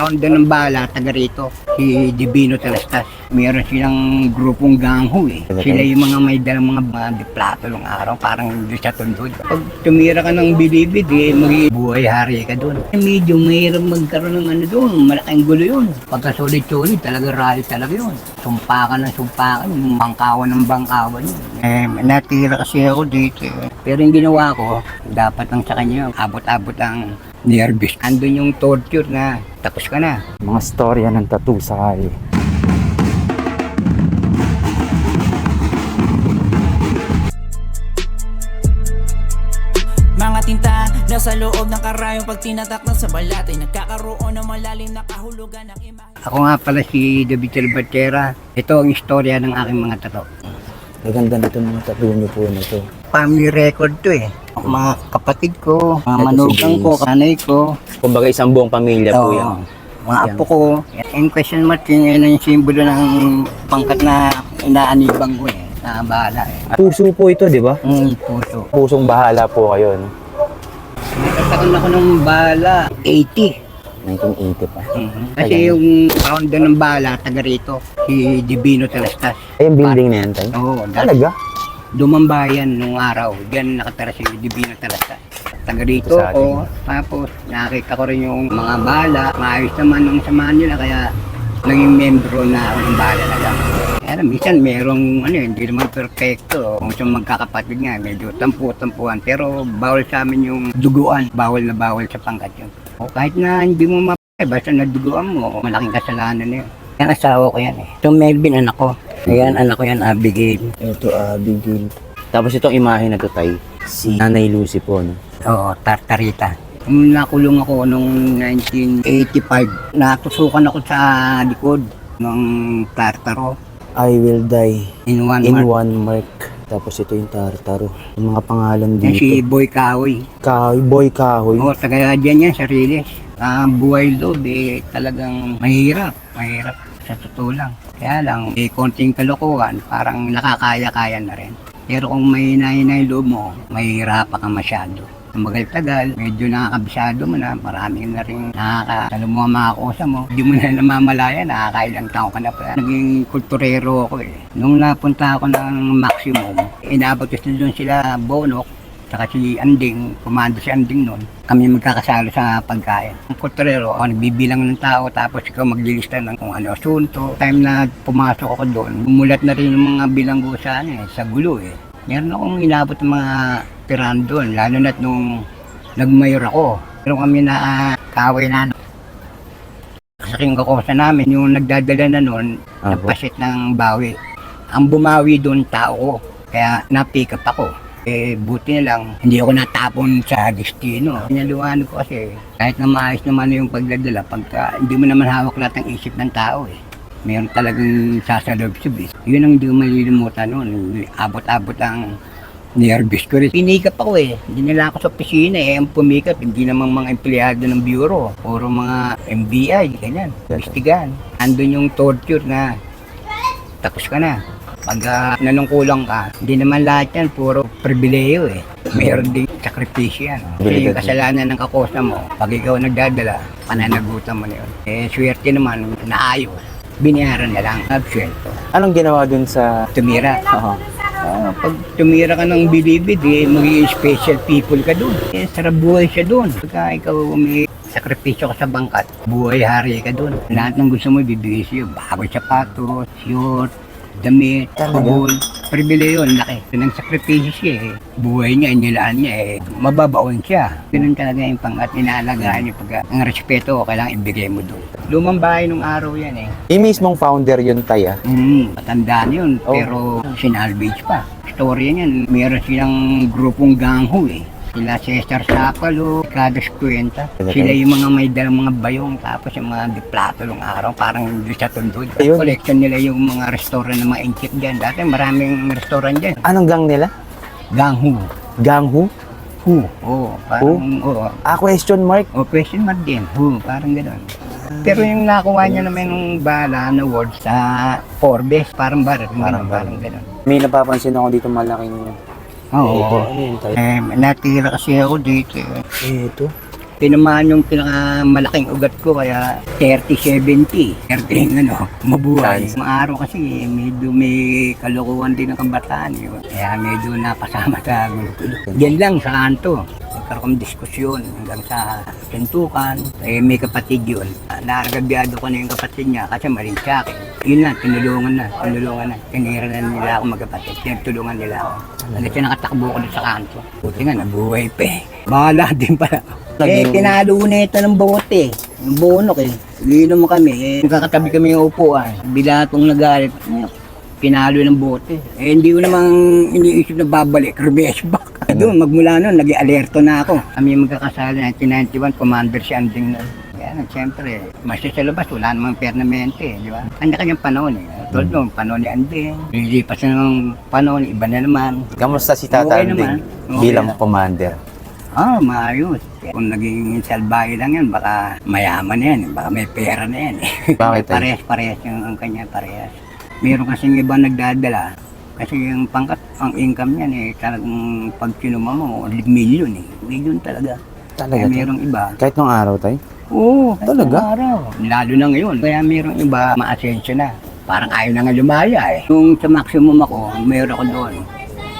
founder ng bala, taga rito, si Divino Talastas. Meron silang grupong gangho eh. Sila yung mga may dalang mga, mga diplato ng araw, parang doon sa tundod. Pag tumira ka ng bilibid, eh, magiging buhay hari ka doon. Medyo mahirap magkaroon ng ano doon, malaking gulo yun. Pagka sulit-sulit, talaga rally talaga yun. Sumpakan ng sumpakan, bangkawan ng bangkawan yun. Eh, natira kasi ako dito eh. Pero yung ginawa ko, dapat lang sa kanya, abot-abot ang nervous. Andun yung torture na tapos ka na. Mga storya ng tattoo sa kali. Mga tinta nasa loob ng karayong pag tinatak ng sa balat ay nagkakaroon ng malalim na kahulugan ng imahe. Ako nga pala si David Salvatierra. Ito ang istorya ng aking mga tato. Maganda nito mga tattoo niyo po na to. Family record to eh. Mga kapatid ko, mga manugang ko, kanay ko, Kumbaga isang buong pamilya po Oo. yan. mga apo ko. In question mark, yun yun ang simbolo ng pangkat na inaanibang ko eh. Na bahala eh. Puso po ito, di ba? Mm, puso. Pusong bahala po kayo, no? Nagkataon ako ng bala, 80. 1980 pa. Mhm. Kasi yung founder ng bala, taga rito, si Divino Talastas. Ay, yung building na yan, tayo? Oo, dati Talaga? Dumambayan nung araw. Diyan nakatara si Divino Talastas. Taga Sa atin. ako. Tapos nakita ko rin yung mga bala. Maayos naman nung samahan nila kaya naging membro na ako ng bala na lang. Kaya minsan merong ano hindi naman perfecto. Kung sa magkakapatid nga, medyo tampu-tampuan. Pero bawal sa amin yung duguan. Bawal na bawal sa pangkat yun. O kahit na hindi mo mapay, basta naduguan mo, malaking kasalanan na yun. Yan asawa ko yan eh. Ito Melvin, anak ko. Ayan, anak ko yan, Abigail. Ito, Abigail. Tapos itong imahe na to, tay. Si Nanay Lucy po, no? Oo, Tartarita. Nung nakulong ako noong 1985, natusukan ako sa likod ng Tartaro I will die in one in month. one mark. Tapos ito yung tartaro. Yung mga pangalan Yan si dito. Boy Kahoy. Kahoy, boy kahoy. Oo, taga dyan yan sa Riles. Ang buhay loob eh, talagang mahirap. Mahirap sa totoo lang. Kaya lang, eh, konting kalokohan, parang nakakaya-kaya na rin. Pero kung may hinay loob mo, mahihirapan ka masyado. Tumagal-tagal, medyo nakakabisado mo na, maraming na rin nakakasalo mo ang mga mo. Hindi mo na namamalaya, nakakailang taon ka na pa. Naging kulturero ako eh. Nung napunta ako ng maximum, inabot ko doon sila Bonok, saka si Anding, kumando si Anding noon. Kami magkakasalo sa pagkain. Ang kulturero, ako nagbibilang ng tao, tapos ikaw maglilista ng kung ano asunto. Time na pumasok ako doon, bumulat na rin yung mga bilanggo sa, ano, eh, sa gulo eh. Meron akong inabot ng mga tirahan doon, lalo na't nung nagmayor ako. Pero kami na ah, kaway na Saking kakosa namin, yung nagdadala na noon, Apo. nagpasit ng bawi. Ang bumawi doon tao ko, kaya na-pick up ako. Eh, buti na lang, hindi ako natapon sa destino. Pinaluhan ko kasi, kahit na maayos naman yung pagdadala, pagka hindi mo naman hawak lahat ng isip ng tao eh. Mayroon talagang sasalubsub eh. Yun ang hindi ko malilimutan noon. Abot-abot ang nervous ko rin. Pinikap ako eh. Dinala ako sa opisina eh. Ang pumikap, hindi naman mga empleyado ng bureau. Puro mga MBI, ganyan. Investigan. Andun yung torture na tapos ka na. Pag uh, nanungkulang ka, hindi naman lahat yan, puro pribileyo eh. Mayroon din sakripisyo yan. Kasi yung kasalanan ng kakosa mo, pag ikaw nagdadala, pananagutan mo na yun. Eh, swerte naman, naayos. Binayaran na lang, absuelto. Anong ginawa dun sa... Tumira. Oo. Ah, pag tumira ka ng bilibid, eh, magiging special people ka doon. Eh, sarap buhay siya doon. Pagka ikaw may sakripisyo ka sa bangkat, buhay hari ka doon. Lahat ng gusto mo, ibibigay sa'yo. Bago sapatos, short, damit, gold. Pribileyo, ang laki. Nang sakripisyo siya eh. Buhay niya, inilaan niya eh. Mababaon siya. Ganun talaga yung pangat inaalagaan niya. Pag ang respeto, kailangan ibigay mo doon. Lumang bahay nung araw yan eh. Yung mismong founder yun, tay, ah. Hmm, matandaan yun, Oh. pero sinalvage pa. Storya niyan, meron silang grupong gangho eh. Sila Cesar Sapalo, Cados Cuenta. Sila yung mga may dalang mga bayong, tapos yung mga diplato ng araw, parang doon sa tundod. Ayun. Collection nila yung mga restaurant ng mga inkit dyan. Dati maraming restaurant dyan. Anong gang nila? Gangho. Ganghu? Who? Oo, parang, oo. Ah, question mark? O question mark din. Who? Parang gano'n. Pero yung nakuha niya naman ng bala na award sa Forbes, parang bar, parang, parang gano'n. May napapansin ako dito malaking... Oo. Ano yun, tay? Eh, natira kasi ako dito. eh. Ito. Tinamaan yung pinakamalaking ugat ko kaya 30-70. 30 ano, mabuhay. Mga araw kasi medyo may kalukuhan din ng kabataan. Yun. Kaya medyo napasama sa gulo-gulo. Yan lang sa kanto. Nagkaroon diskusyon hanggang sa pintukan. Eh, may kapatid yun. Naaragabyado ko na yung kapatid niya kasi maling sa akin. Yun lang, tinulungan na, tinulungan na. Tinira na nila ako magkapatid. Tinulungan nila ako. Hanggang sa nakatakbo ko sa kanto. Buti nga, nabuhay pa eh. Bahala din pala. Eh, tinalo na ito ng bote. Yung bonok eh. Lino mo kami. Eh, nakakatabi kami ng upuan. Bila itong nagalit. Pinalo ng bote. Eh, hindi ko namang iniisip na babalik. Reverse back. Doon, magmula noon, naging alerto na ako. Kami yung magkakasala 1991, commander si Anding na. Kaya siyempre, mas sa labas, wala namang permanente, di ba? Kanya-kanyang panahon eh. Tulad nung panahon ni Anding, lilipas na ng panahon, iba na naman. Kamusta si Okay Tata naman. Anding Okay bilang na. commander? Ah, maayos. Kung naging salbahe lang yan, baka mayaman yan. Baka may pera na yan. eh. Bakit, eh? Parehas-parehas yung ang kanya, parehas. Meron kasing ibang nagdadala. Kasi yung pangkat, ang income niyan eh, talagang pag kinuma mo, million eh. Million talaga. Talaga, Kaya merong iba. Kahit nung araw, tay? Oo, Talaga? Araw. Lalo na ngayon. Kaya merong iba, ma-asensyo na. Parang ayaw na nga lumaya eh. Nung sa maximum ako, meron ako doon.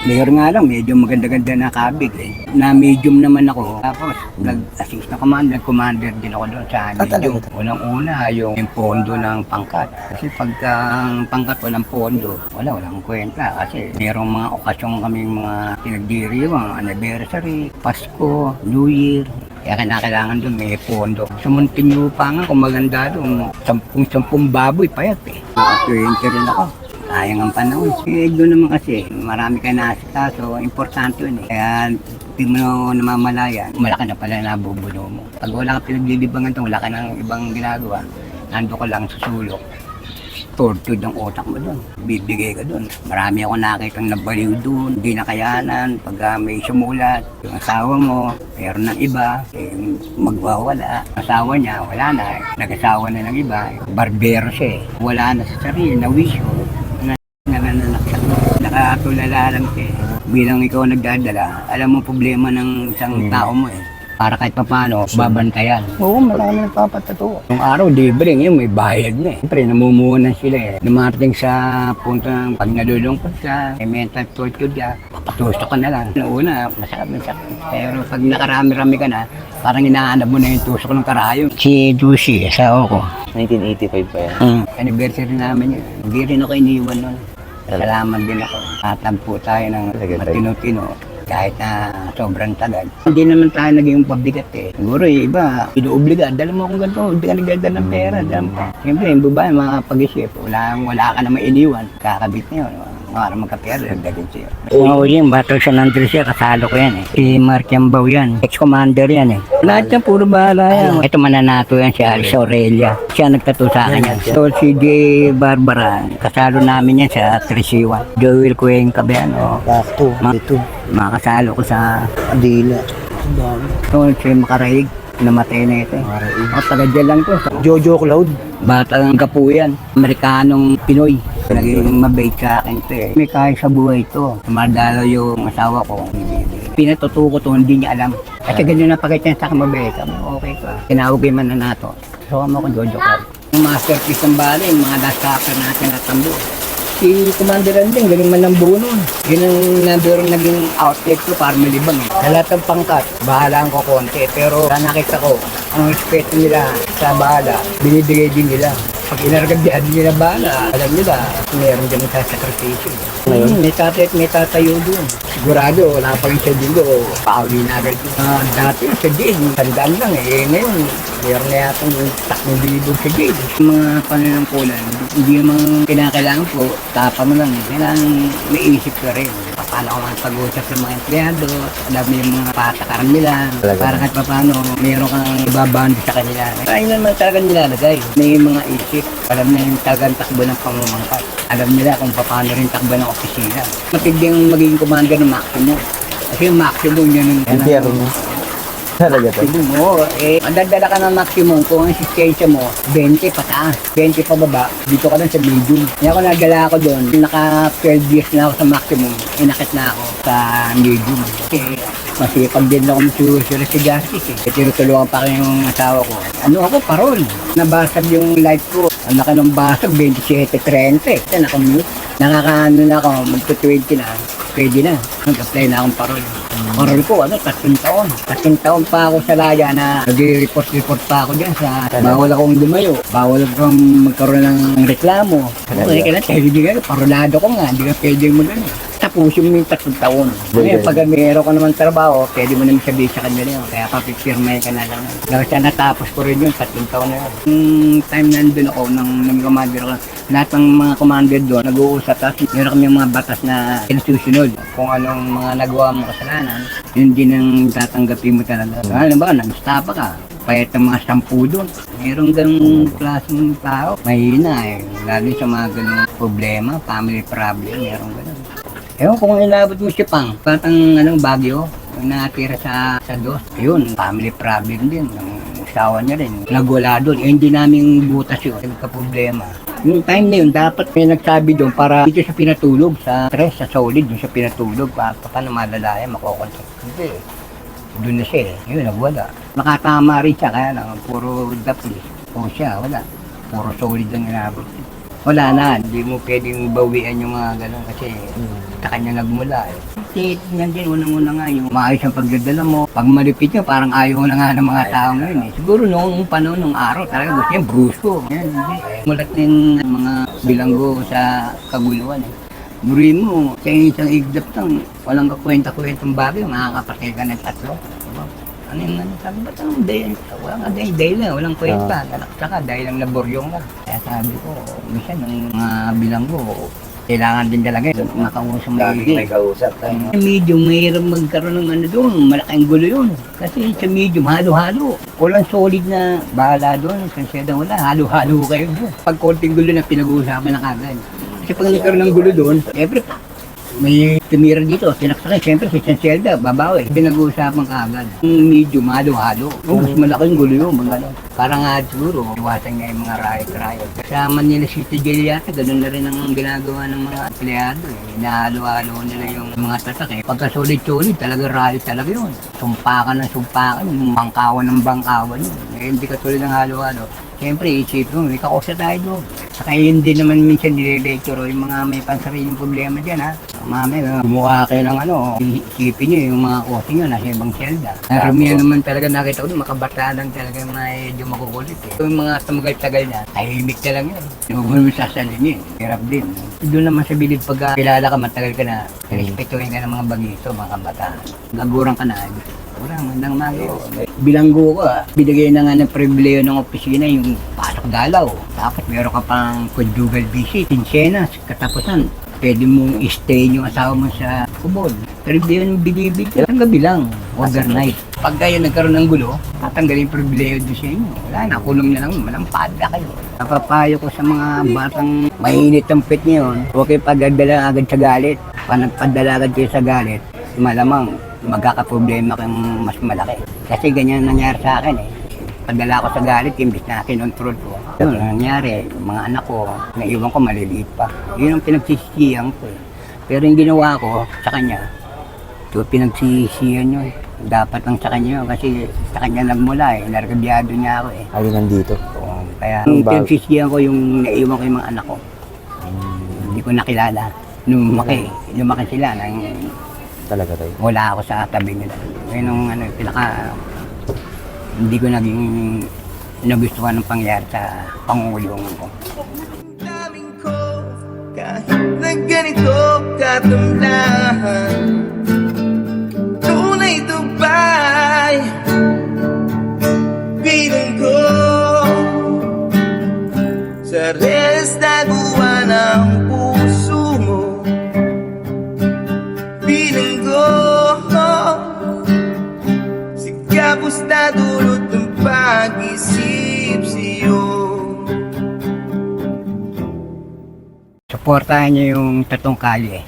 Meron nga lang, medyo maganda-ganda na kabig eh. Na medium naman ako. Tapos, nag-assist na commander, commander din ako doon sa Ah, medium. Unang-una, yung, yung pondo ng pangkat. Kasi pagka ang pangkat walang pondo, wala, walang kwenta. Kasi merong mga okasyon kaming mga pinagdiriwang, anniversary, Pasko, New Year. Kaya kailangan doon may pondo. Sa Muntinlupa nga, kung maganda doon, sampung-sampung baboy payat eh. Naka-20 rin ako. Sayang ang panahon. Eh, doon naman kasi, marami ka nakasita, so importante yun eh. Kaya, hindi mo namamalayan, malaki na pala nabubuno mo. Pag wala ka pinaglilibangan to, wala ka ng ibang ginagawa, nando ka lang sa sulok. Tortured ang utak mo doon. Bibigay ka doon. Marami ako nakitang nabaliw doon. Hindi nakayanan. Pag ah, may sumulat, yung asawa mo, mayroon ng iba, eh, magwawala. Asawa niya, wala na. Nag-asawa na ng iba. Barbero siya eh. Wala na sa sarili, na wisyo. Na nananaksak mo. Nakatulala lang siya eh. Bilang ikaw nagdadala, alam mo problema ng isang tao mo eh. Para kahit pa paano, babantayan. Oo, marami nagpapatato. Yung araw, libre ngayon, may bayad na eh. Siyempre, namumuhunan sila eh. Dumarating sa punto ng pag nalulungkot ka, may mental torture ka, papatusok ka na lang. Una, masakit na sakit. Pero pag nakarami-rami ka na, parang inaanap mo na yung tusok ng karayo. Si Juicy, asawa ko. 1985 pa yan. Mm. Anniversary namin yun. Hindi rin ako iniwan nun. Salamat din ako. Tatampo tayo ng matino-tino kahit na sobrang tagal. Hindi naman tayo naging pabigat eh. Siguro yung iba, inuobliga, dala mo akong ganito, hindi ka nagdadala ng pera. Dala mo. Siyempre, yung babae, mga pag-isip, wala, wala ka na mainiwan. Kakabit niyo, para magkapera, dagdagan siya. Oo, yung bato siya nandun siya, kasalo ko yan eh. Si Mark Yambaw yan, ex-commander yan eh. Lahat yan, puro bahala yan. Ito mananato yan si Alice Aurelia. Siya nagtato sa akin yan. So si J. Barbara, kasalo namin yan sa Trisiwan. Joel Cuenca ba yan? O, Sakto, Ma- ito. makasalo ko sa Adila. So, si Makarahig, namatay na ito. eh. O, taga lang to. Jojo Cloud. Batang kapo yan. Amerikanong Pinoy. Naging mabait sa akin to eh. May kaya sa buhay to. Madalo yung asawa ko. Pinatuto ko to, hindi niya alam. Kasi ganyan na pagkait niya sa akin mabait. Sabi okay ka. Tinawag yung mananato. So, mo ko Jojo ko. Yung masterpiece ng bali, yung mga supper natin na tambo. Si Commander Anding, galing man ng buo nun. Yun ang number naging outlet ko para malibang. Sa lahat ng pangkat, bahalaan ko konti. Pero nakita ko, ang respeto nila sa bahala, binibigay din nila. Pag inaragagyan din nila bahala, alam nila, meron din sa sakripisyo. Ngayon, may tatay at may tatayo doon. Sigurado, wala pa rin siya dito. Pauli na agad. Ah, dati sa jail, tandaan lang eh. Ngayon, meron na yatang takong bilibog sa jail. Yung mga pananangkulan, hindi naman kinakailangan po, tapa mo lang. Kailangan may isip ka rin. Paano ko man pag-usap sa mga empleyado, mo yung mga patakaran nila. Talaga. Para kahit pa paano, meron kang ibabando sa kanila. Ayun naman talaga nilalagay. May mga isip. Alam na yung talagang takbo ng pamamangkat. Alam nila kung paano rin takbo ng opisina. Matindi ang magiging commander ng maximum. Kasi yung maximum yun yung... Impyerno. Talaga. Maximum mo, eh, madadala ka ng maximum kung ang assistensya mo, 20 pataas, 20 pababa, dito ka lang sa medium. Kaya ako nagdala ako doon, naka 12 years na ako sa maximum, inakit na ako sa medium. Kasi Masipag din ako magsusura si Justice eh. Tinutulungan pa kayo yung asawa ko. Ano ako, parol. Nabasag yung life ko. Ang laki ng basag, 27.30. Kasi nakamute. Nakakaano na ako, magto-20 na. Pwede na. Nag-apply na akong parol. Parol ko, ano, tatlong taon. Tatlong taon pa ako sa laya na nag-report-report pa ako dyan sa bawal akong lumayo. Bawal akong magkaroon ng reklamo. Okay, kailan tayo hindi ka, parolado ko nga, hindi ka pwede mo ganun. Mo yung tatlong taon. Ngayon, pag meron ka naman trabaho, pwede mo naman sabihin sa kanila yun. Kaya papipirmay ka na lang. Dahil siya natapos ko rin yun, tatlong taon na yun. Yung time na nandun ako, nang nang commander ako, lahat ng mga commander doon, nag-uusap, tapos meron kami mga batas na sinusunod. Kung anong mga nagawa mo kasalanan, yun din ang tatanggapin mo talaga. Alam ba, nag-stop ka. Payat ng mga sampu doon. Merong ganung klaseng tao. Mahina eh. Lalo sa mga ganung problema, family problem, merong ganun. Ewan kung inabot mo siya pang, patang anong bagyo, natira sa sa dos. Yun, family problem din. Ang usawa niya rin. Nagwala doon. Eh, hindi namin butas yun. Nagka-problema. Yung time na yun, dapat may nagsabi doon para dito siya pinatulog sa stress, sa solid, doon siya pinatulog. Pa, pa, paano malalaya, makokontak. Hindi. Doon na siya eh. Yun, nagwala. Nakatama rin siya, kaya lang, puro dapli. O siya, wala. Puro solid ang inabot. Wala na, hindi mo pwedeng bawian yung mga gano'n kasi sa kanya nagmula eh. Kasi yan din, unang-una nga yung maayos ang pagdadala mo. Pag malipit nyo, parang ayaw na nga ng mga tao ngayon eh. Siguro noong panahon, nung araw, talaga gusto niya. Yan, hindi. Mulat din mga bilanggo sa kaguluhan eh. Muri mo, sa isang iglap lang, walang kakwenta-kwentang bagay, makakapatay ka ng tatlo. Ano yung ano, sabi ba ang day, walang day, day lang, walang kwenta. Uh. Saka dahil lang laboryong ka. Kaya sabi ko, minsan ng mga bilanggo, kailangan din talaga eh, makausap mo may kausap. Sa medium, mahirap magkaroon ng ano doon, malaking gulo yun. Kasi sa medium, halo-halo. Walang solid na bahala doon, kanseda wala, halo-halo kayo doon. Pag konting gulo na pinag-uusapan na kagad. Kasi pag nagkaroon ng gulo doon, siyempre, may tumira dito, sinaksakin, siyempre si Chancelda, babawi, pinag-uusapan kagad. Yung medium, halo-halo. Oh, mas malaking gulo yun, mga ano. Parang nga siguro, iwasan nga yung mga riot-riot. Sa Manila City Jail yata, ganun na rin ang ginagawa ng mga empleyado eh. Nahalo-halo nila yung mga tatak eh. Pagka solid-solid, talaga riot talaga yun. Sumpakan ng sumpakan, bangkawan ng bangkawan yun. Eh, hindi ka tulad ng halo-halo. Siyempre, isip mo, may kakusa tayo doon. Saka yun din naman minsan nire-lecture yung mga may pansariling problema dyan ha. Mami, gumawa kayo ng ano, isipin nyo yung mga kosi nyo nasa ibang selda. Naramihan naman talaga nakita ko doon, makabataan lang talaga yung medyo makukulit eh. Yung mga tumagal-tagal na, tahimik na lang yun. Huwag mo naman sasalinin, hirap din. Doon naman sa bilid pag kilala ka, matagal ka na, respetuhin ka ng mga bagito, mga kabataan. Gagurang ka na, wala, mandang mago. Bilanggo ko ah. Binigay na nga ng pribileyo ng opisina yung pasok dalaw. Tapos meron ka pang conjugal visit. Tinsenas, katapusan. Pwede mong stay yung asawa mo sa kubol. Pribileyo ng binibig. Ang gabi lang, overnight. Pag kayo nagkaroon ng gulo, tatanggalin yung pribileyo doon sa inyo. Wala na, kulong na lang, malampad na kayo. Napapayo ko sa mga batang mainit ang pit ngayon, huwag kayo pagdadala agad sa galit. Pag nagpadala agad kayo sa galit, malamang magkakaproblema kang mas malaki. Kasi ganyan ang nangyari sa akin eh. Padala ko sa galit, imbis na kinontrol ko. Ang nangyari, mga anak ko, naiwan ko maliliit pa. Yun ang pinagsisisihan ko eh. Pero yung ginawa ko sa kanya, ito pinagsisisihan yun. Dapat lang sa kanya kasi sa kanya nagmula eh. Narkabyado niya ako eh. Ay, nandito. Oo, kaya yung pinagsisihan ko yung naiwan ko yung mga anak ko. Hindi ko nakilala. Nung lumaki, lumaki sila, nang Talaga tayo. wala ako sa tabi nila. Yun ang ano, pinaka, hindi ko naging nagustuhan ng pangyari sa pangungulungan ko. daming ko Kahit na ganito katamlahan Tunay to ba'y Bilang ko Sa Suportahan niyo yung tatong kalye.